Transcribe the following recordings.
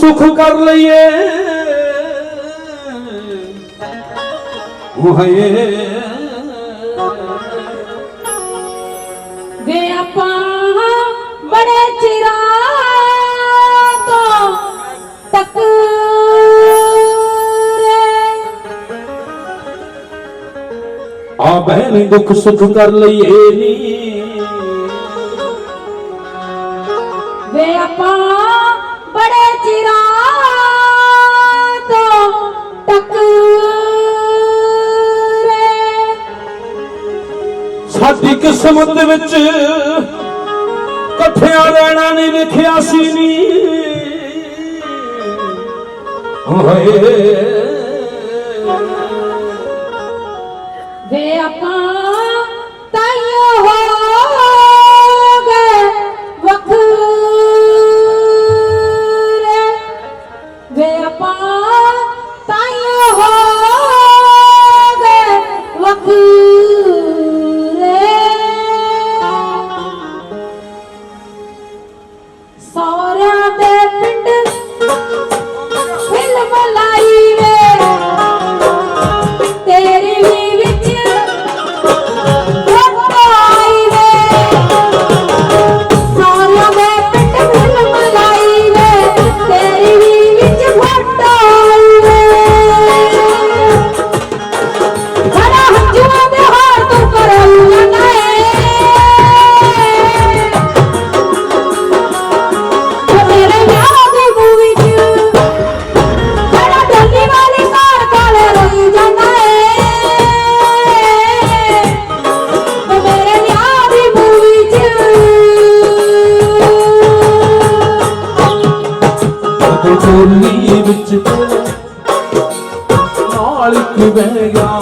ਸੁਖ ਕਰ ਲਈਏ। ਓਏ ਵੇ ਆਪਾਂ ਬੜੇ ਚਿਰਾਂ ਤੋਂ ਟਕਰੇ। ਆ ਬਹਿਨ ਦੁੱਖ ਸੁਖ ਕਰ ਲਈਏ ਨੀ। ਕਿਸਮਤ ਵਿੱਚ ਇਕੱਠਿਆਂ ਰਹਿਣਾ ਨਹੀਂ ਲਿਖਿਆ ਸੀ ਨੀ। ਓਏ ਵੇ ਆਪਾਂ ਤੂੰ ਚੋਲੀ ਵਿੱਚ ਨਾਲ ਕਿ ਬਹਿ ਗਿਆ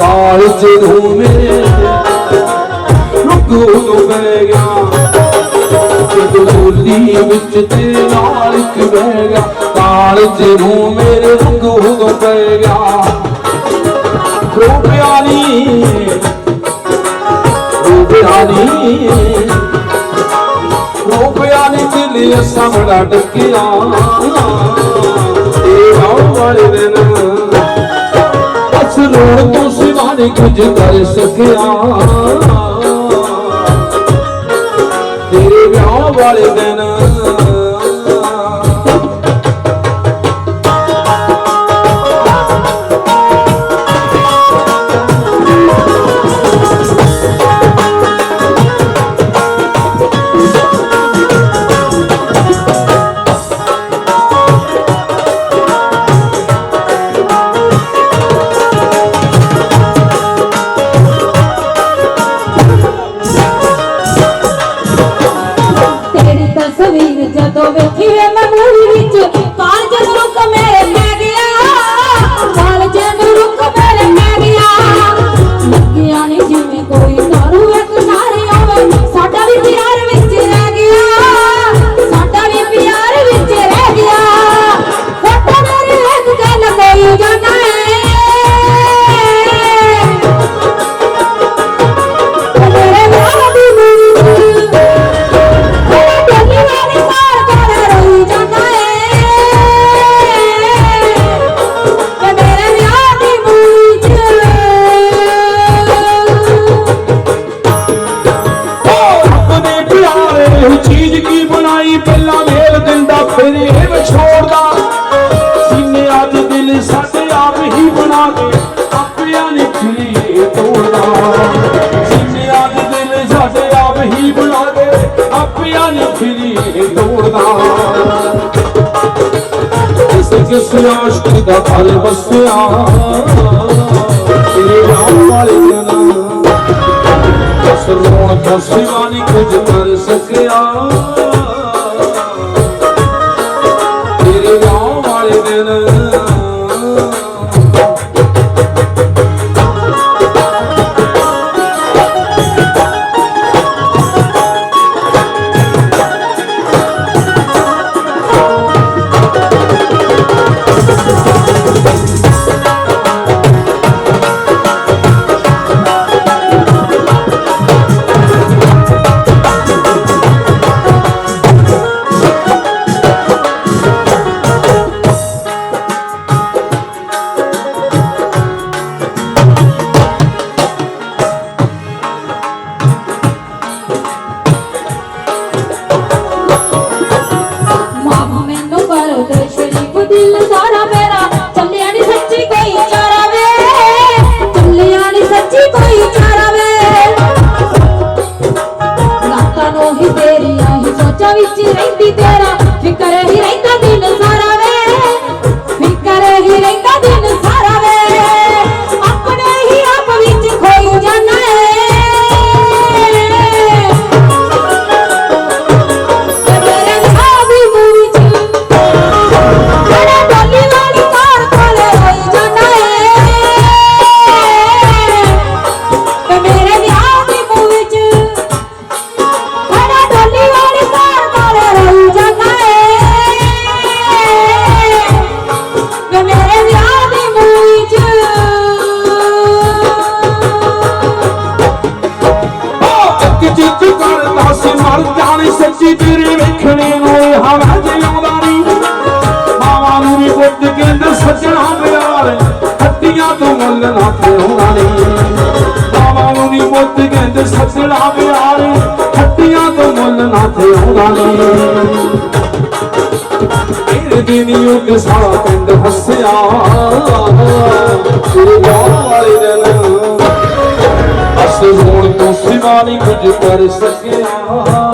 ਕਾਲਜ ਨੂੰ ਮੇਰੇ ਰੁਕੂ ਨੂੰ ਬਹਿ ਗਿਆ। ਤੂੰ ਚੋਲੀ ਵਿੱਚ ਤੇ ਨਾਲ ਕਿ ਬਹਿ ਗਿਆ। ਕਾਲਜ ਨੂੰ ਮੇਰੇ ਰੁਕੂ ਨੂੰ ਬਹਿ ਗਿਆ। ਰੂਪਿਆ ਨੀ ਰੂਪਿਆ ਨੀ। ਨੀ ਅਸਾਂ ਬੜਾ ਡੱਕਿਆ। ਇਹ ਆਉ ਵਾਲੇ ਦਿਨ ਅਸਲੋਂ ਤੋਂ ਸਿਵਾ ਨਹੀਂ ਕੁਝ ਕਰ ਸਕਿਆ। ਤੇਰੇ ਵਿਆਹ ਵਾਲੇ ਦਿਨ ਹੀ ਆਪਿਆਂ ਨੇ ਖਿਲੀ ਤੋੜਦਾ ਸੀਨੇ ਅੱਜ ਦਿਲ ਸਾਡੇ ਆਪ ਹੀ ਬਣਾ ਕੇ ਆਪਿਆਂ ਨੇ ਖਿਲੀ ਤੋੜਦਾ ਇਸ ਕਿਸ ਆਸ਼ਕ ਦਾ ਘਰ ਵਸਿਆ, ਤੇਰੇ ਨਾਮ ਵਾਲੇ ਦਿਨ ਸਰੋਣ ਦਾ ਸਿਵਾ ਨਹੀਂ ਕੁਝ ਕਰ ਸਕਿਆ। ਸੱਚੀ ਤੇਰੇ ਵੇਖਣੇ ਨੂੰ ਇਹ ਹਵਾ ਜਿਉਂਦਾ ਨਹੀਂ ਮਾਵਾਂ ਨੂੰ ਵੀ ਪੁੱਤ ਕਹਿੰਦੇ ਸੱਜਣਾ ਪਿਆਰ, ਹੱਡੀਆਂ ਤੋਂ ਮੁੱਲ ਨਾ ਪਿਆਉਣਾ ਨਹੀਂ ਮਾਵਾਂ ਨੂੰ ਵੀ ਪੁੱਤ ਕਹਿੰਦੇ ਸੱਜਣਾ ਪਿਆਰ, ਹੱਡੀਆਂ ਤੋਂ ਮੁੱਲ ਨਾ ਪਿਆਉਣਾ ਨਹੀਂ ਤੇਰੇ ਦਿਨ ਸਾਰਾ ਪਿੰਡ ਹੱਸਿਆ। ਤੇਰੇ ਵਾਲੇ ਦਿਨ ਅਸ ਹੋਣ ਤੋਂ ਸਿਵਾ ਨਹੀਂ ਕੁਝ ਕਰ ਸਕਿਆ।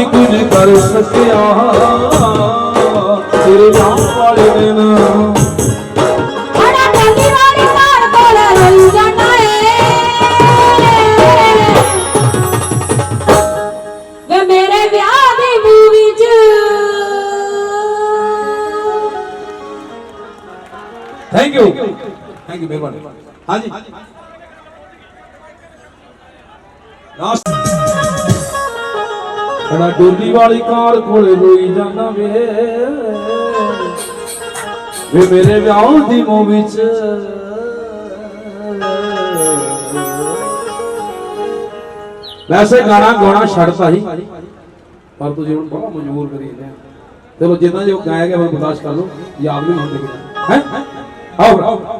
ਨਹੀਂ ਕੁਝ ਕਰ ਸਕਿਆ। ਤੇਰੇ ਵਿਆਹ ਵਾਲੇ ਮੂਵੀ ਚ। ਥੈਂਕ ਯੂ ਥੈਂਕ ਯੂ ਮਿਹਰਬਾਨੀ। ਹਾਂਜੀ। ਲਾਸਟ ਬੜਾ ਡੋਲੀ ਵਾਲੀ ਕਾਰ ਕੋਲੇ ਹੋਈ ਜਾਣਾ ਵੇ। ਵੇ ਮੇਰੇ ਵਿਆਹ ਦੀ ਮੂਵੀ ਚ। ਵੈਸੇ ਗਾਣਾ ਗਾਉਣਾ ਛੱਡਤਾ ਸੀ ਪਰ ਤੁਸੀਂ ਹੁਣ ਬੜਾ ਮਜਬੂਰ ਕਰੀ ਜਾਂਦੇ ਆ ਚਲੋ ਜਿੰਨਾ ਜੋ ਗਾਇਆ ਗਿਆ ਮੈਂ ਬਰਦਾਸ਼ਤ ਕਰ ਲਓ। ਯਾਦ ਨਹੀਂ ਹੁੰਦੇ ਹੈ? ਆਓ